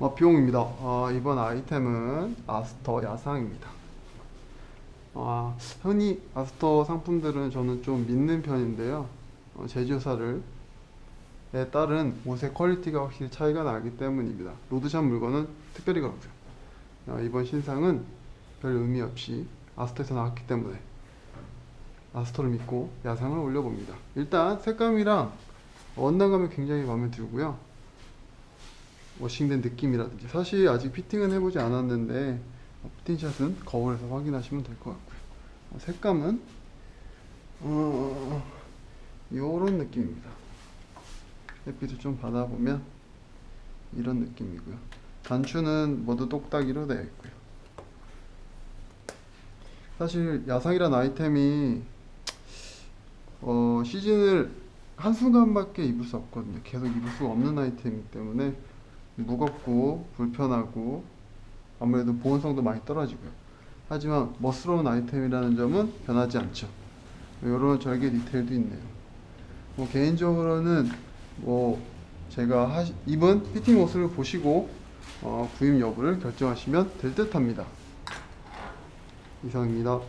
어, 비용입니다. 어, 이번 아이템은 아스터 야상입니다. 아, 흔히 아스터 상품들은 저는 좀 믿는 편인데요. 어, 제조사를 에 따른 옷의 퀄리티가 확실히 차이가 나기 때문입니다. 로드샵 물건은 특별히 그렇고요. 어, 이번 신상은 별 의미 없이 아스터에서 나왔기 때문에 아스터를 믿고 야상을 올려봅니다. 일단 색감이랑 원단감이 굉장히 마음에 들고요. 워싱된 느낌이라든지 사실 아직 피팅은 해보지 않았는데 어, 피팅샷은 거울에서 확인하시면 될 것 같고요. 어, 색감은 어, 이런 느낌입니다. 햇빛을 좀 받아보면 이런 느낌이고요. 단추는 모두 똑딱이로 되어 있고요. 사실 야상이란 아이템이 어, 시즌을 한순간밖에 입을 수 없거든요. 계속 입을 수 없는 아이템이기 때문에 무겁고 불편하고 아무래도 보온성도 많이 떨어지고요. 하지만 멋스러운 아이템이라는 점은 변하지 않죠. 이런 절개 디테일도 있네요. 뭐 개인적으로는 뭐 제가 하시, 입은 피팅 옷을 보시고 어, 구입 여부를 결정하시면 될 듯합니다. 이상입니다.